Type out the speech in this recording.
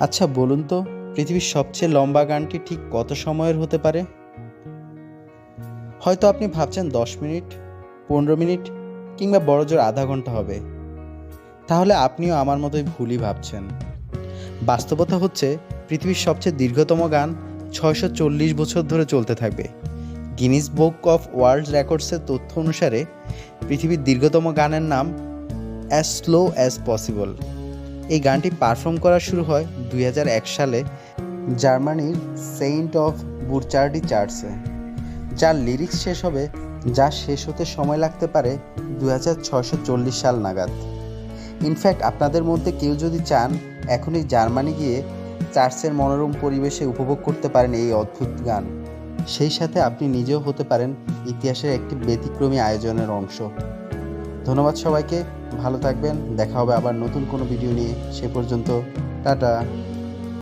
আচ্ছা বলুন তো, পৃথিবীর সবচেয়ে লম্বা গানটি ঠিক কত সময়ের হতে পারে? হয়তো আপনি ভাবছেন দশ মিনিট, পনেরো মিনিট, কিংবা বড় জোর আধা ঘণ্টা হবে। তাহলে আপনিও আমার মতোই ভুলই ভাবছেন। বাস্তবতা হচ্ছে, পৃথিবীর সবচেয়ে দীর্ঘতম গান ছয়শো চল্লিশ বছর ধরে চলতে থাকবে। গিনিস বুক অফ ওয়ার্ল্ড রেকর্ডসের তথ্য অনুসারে, পৃথিবীর দীর্ঘতম গানের নাম অ্যাজ স্লো অ্যাজ পসিবল এই গানটি পারফর্ম করা শুরু হয় দুই হাজার এক সালে জার্মানির সেইন্ট অফ বুরচার্ডি চার্চে, যার লিরিক্স শেষ হবে, যা শেষ হতে সময় লাগতে পারে দু সাল নাগাদ। ইনফ্যাক্ট আপনাদের মধ্যে কেউ যদি চান, এখনই জার্মানি গিয়ে চার্চের মনোরম পরিবেশে উপভোগ করতে পারেন এই অদ্ভুত গান। সেই সাথে আপনি নিজেও হতে পারেন ইতিহাসের একটি ব্যতিক্রমী আয়োজনের অংশ। ধন্যবাদ সবাইকে ভালো থাকবেন দেখা হবে আবার নতুন কোনো ভিডিও নিয়ে সে পর্যন্ত টাটা।